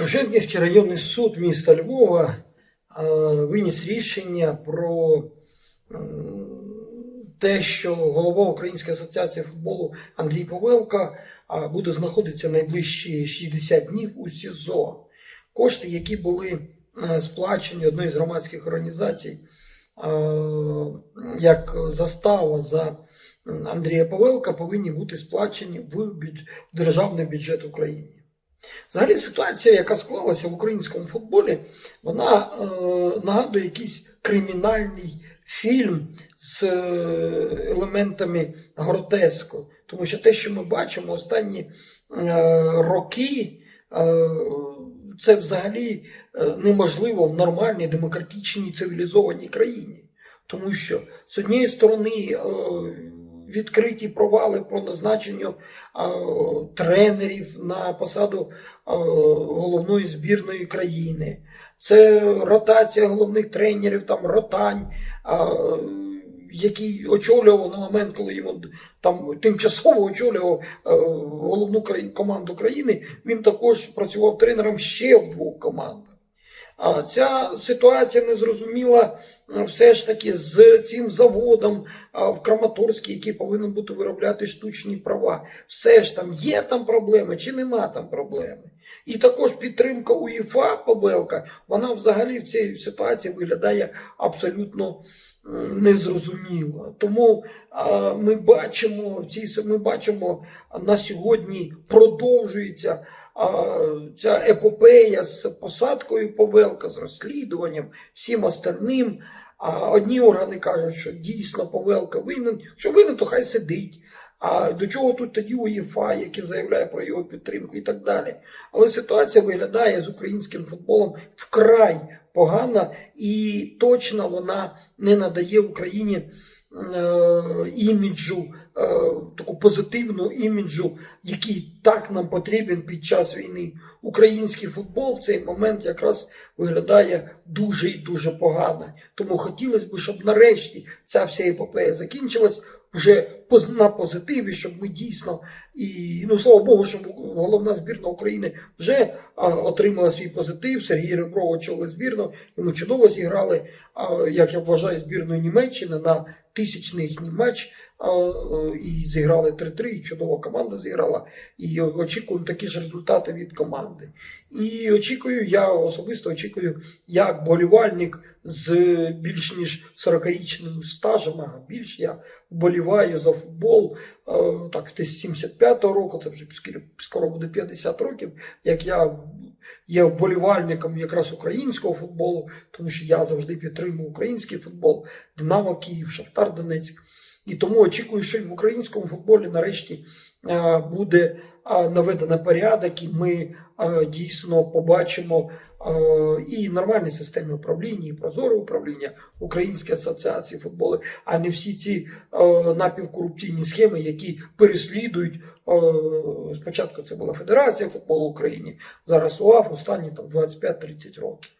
Шевченківський районний суд міста Львова е, виніс рішення про те, що голова Української асоціації футболу Андрій Павелко а, буде знаходитися найближчі 60 днів у СІЗО. Кошти, які були е, сплачені одної з громадських організацій, е, як застава за Андрія Павелка, повинні бути сплачені в державний бюджет України. Взагалі ситуація, яка склалася в українському футболі, вона е, нагадує якийсь кримінальний фільм з е, елементами гротеску. Тому що те, що ми бачимо останні е, роки, е, це взагалі е, неможливо в нормальній, демократичній, цивілізованій країні. Тому що з однієї сторони е, відкриті провали про назначення тренерів на посаду головної збірної країни. Це ротація головних тренерів, там ротань, який очолював на момент, коли йому там тимчасово очолював головну команду країни. Він також працював тренером ще в двох командах. Ця ситуація незрозуміла е, все ж таки з цим заводом в Краматорській, який повинен бути виробляти штучні права. Все ж там є там проблеми чи нема там проблеми. І також підтримка УЄФА Павелка, вона взагалі в цій ситуації виглядає абсолютно незрозуміло. Тому ми бачимо ми бачимо на сьогодні продовжується ця епопея з посадкою Павелка, з розслідуванням, всім остальним. А одні органи кажуть, що дійсно Павелка винен, що винен, то хай сидить. А до чого тут тоді УЄФА, який заявляє про його підтримку і так далі. Але ситуація виглядає з українським футболом вкрай погана, і точно вона не надає Україні е, іміджу, таку позитивну іміджу, який так нам потрібен під час війни. Український футбол в цей момент якраз виглядає дуже і дуже погано. Тому хотілося б, щоб нарешті ця вся епопея закінчилась вже на позитиві, щоб ми дійсно і ну слава Богу, щоб головна збірна України вже отримала свій позитив. Сергій Ребров очолив збірну, і ми чудово зіграли, як я вважаю, збірною Німеччини на тисячний їхній матч. Е, І зіграли 3-3, і чудова команда зіграла. І очікуємо такі ж результати від команди. І очікую, я особисто очікую, як болівальник з більш ніж 40-річним стажем, а більш я вболіваю за футбол. е, Так, десь 75-го року, це вже скоро буде 50 років, як я є вболівальником якраз українського футболу, тому що я завжди підтримую український футбол, Динамо Київ, Шахтар Донецьк. І тому очікую, що в українському футболі нарешті е, буде е, наведено порядок, і ми е, дійсно побачимо і нормальні системи управління, і прозоре управління Української асоціації футболу, а не всі ці напівкорупційні схеми, які переслідують. Спочатку це була Федерація футболу України, зараз УАФ останні там 25-30 років.